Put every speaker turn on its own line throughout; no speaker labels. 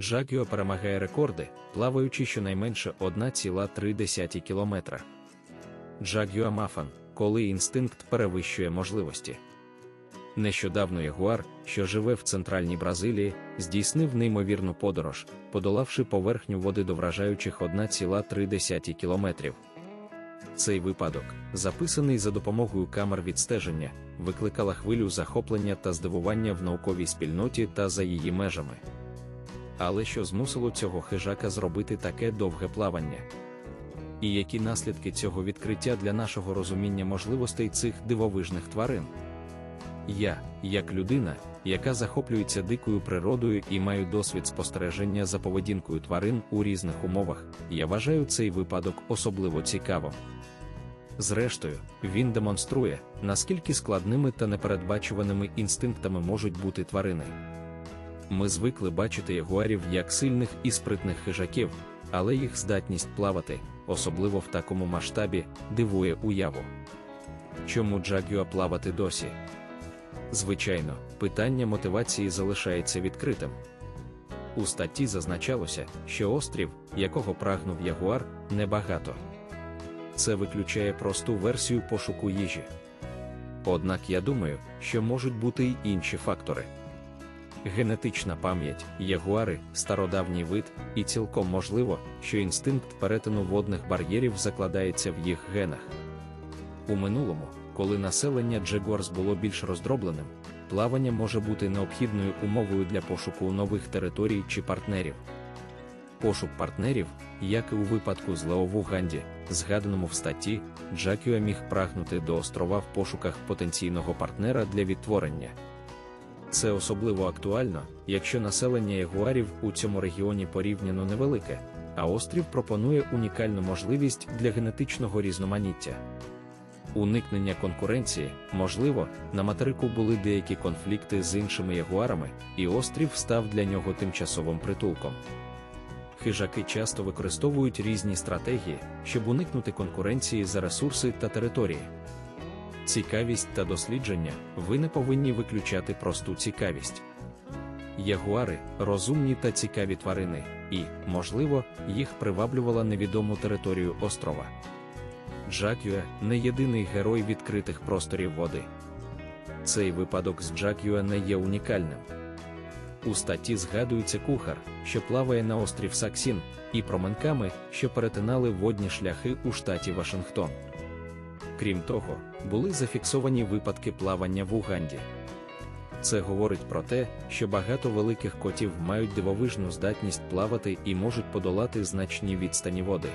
Джагіо перемагає рекорди, плаваючи щонайменше 1,3 км. Джагіо Мафан, коли інстинкт перевищує можливості. Нещодавно ягуар, що живе в центральній Бразилії, здійснив неймовірну подорож, подолавши поверхню води до вражаючих 1,3 кілометрів. Цей випадок, записаний за допомогою камер відстеження, викликала хвилю захоплення та здивування в науковій спільноті та за її межами. Але що змусило цього хижака зробити таке довге плавання? І які наслідки цього відкриття для нашого розуміння можливостей цих дивовижних тварин? Я, як людина, яка захоплюється дикою природою і маю досвід спостереження за поведінкою тварин у різних умовах, я вважаю цей випадок особливо цікавим. Зрештою, він демонструє, наскільки складними та непередбачуваними інстинктами можуть бути тварини. Ми звикли бачити ягуарів як сильних і спритних хижаків, але їх здатність плавати, особливо в такому масштабі, дивує уяву. Чому Джагюа плавати досі? Звичайно, питання мотивації залишається відкритим. У статті зазначалося, що острів, якого прагнув ягуар, небагато. Це виключає просту версію пошуку їжі. Однак я думаю, що можуть бути й інші фактори. Генетична пам'ять, ягуари, стародавній вид, і цілком можливо, що інстинкт перетину водних бар'єрів закладається в їх генах. У минулому, коли населення Джегорс було більш роздробленим, плавання може бути необхідною умовою для пошуку нових територій чи партнерів. Пошук партнерів, як і у випадку з Леовуганді, згаданому в статті, Джакюа міг прагнути до острова в пошуках потенційного партнера для відтворення. Це особливо актуально, якщо населення ягуарів у цьому регіоні порівняно невелике, а острів пропонує унікальну можливість для генетичного різноманіття. Уникнення конкуренції, можливо, на материку були деякі конфлікти з іншими ягуарами, і острів став для нього тимчасовим притулком. Хижаки часто використовують різні стратегії, щоб уникнути конкуренції за ресурси та території. Цікавість та дослідження ви не повинні виключати просту цікавість. Ягуари розумні та цікаві тварини, і, можливо, їх приваблювала невідому територію острова. Джакюа не єдиний герой відкритих просторів води. Цей випадок з Джакюа не є унікальним. У статті згадується кухар, що плаває на острів Саксін, і променками, що перетинали водні шляхи у штаті Вашингтон. Крім того, були зафіксовані випадки плавання в Уганді. Це говорить про те, що багато великих котів мають дивовижну здатність плавати і можуть подолати значні відстані води.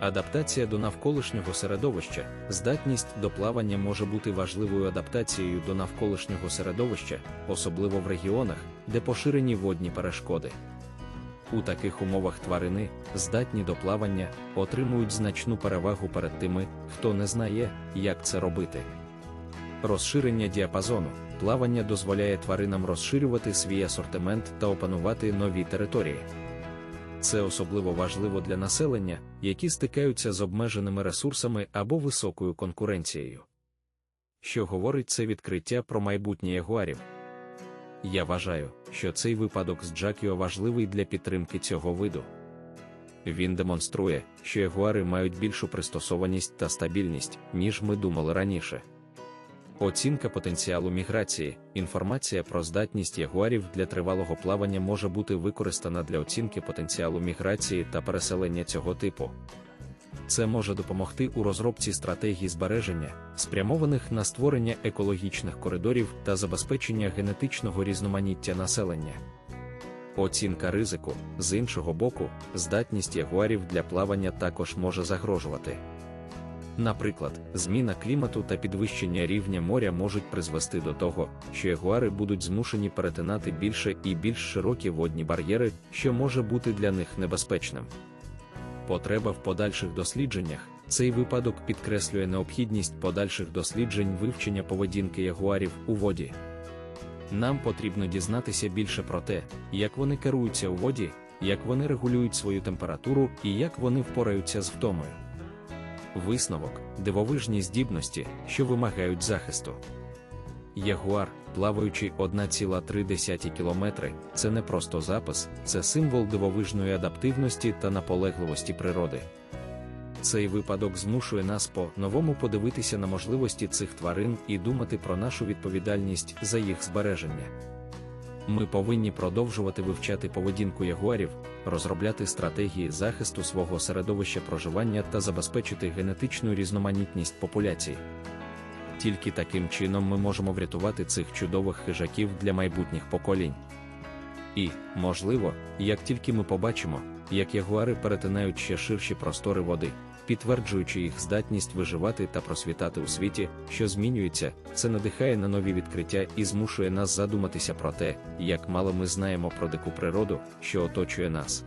Адаптація до навколишнього середовища, здатність до плавання може бути важливою адаптацією до навколишнього середовища, особливо в регіонах, де поширені водні перешкоди. У таких умовах тварини, здатні до плавання, отримують значну перевагу перед тими, хто не знає, як це робити. Розширення діапазону плавання дозволяє тваринам розширювати свій асортимент та опанувати нові території. Це особливо важливо для населення, які стикаються з обмеженими ресурсами або високою конкуренцією. Що говорить це відкриття про майбутнє ягуарів? Я вважаю, що цей випадок з Джакіо важливий для підтримки цього виду. Він демонструє, що ягуари мають більшу пристосованість та стабільність, ніж ми думали раніше. Оцінка потенціалу міграції, інформація про здатність ягуарів для тривалого плавання може бути використана для оцінки потенціалу міграції та переселення цього типу. Це може допомогти у розробці стратегій збереження, спрямованих на створення екологічних коридорів та забезпечення генетичного різноманіття населення. Оцінка ризику, з іншого боку, здатність ягуарів для плавання також може загрожувати. Наприклад, зміна клімату та підвищення рівня моря можуть призвести до того, що ягуари будуть змушені перетинати більше і більш широкі водні бар'єри, що може бути для них небезпечним. Потреба в подальших дослідженнях цей випадок підкреслює необхідність подальших досліджень вивчення поведінки ягуарів у воді. Нам потрібно дізнатися більше про те, як вони керуються у воді, як вони регулюють свою температуру і як вони впораються з втомою. Висновок дивовижні здібності, що вимагають захисту. Ягуар, плаваючий 1,3 кілометри, це не просто запис, це символ дивовижної адаптивності та наполегливості природи. Цей випадок змушує нас по-новому подивитися на можливості цих тварин і думати про нашу відповідальність за їх збереження. Ми повинні продовжувати вивчати поведінку ягуарів, розробляти стратегії захисту свого середовища проживання та забезпечити генетичну різноманітність популяцій. Тільки таким чином ми можемо врятувати цих чудових хижаків для майбутніх поколінь. І, можливо, як тільки ми побачимо, як ягуари перетинають ще ширші простори води, підтверджуючи їх здатність виживати та просвітати у світі, що змінюється, це надихає на нові відкриття і змушує нас задуматися про те, як мало ми знаємо про дику природу, що оточує нас.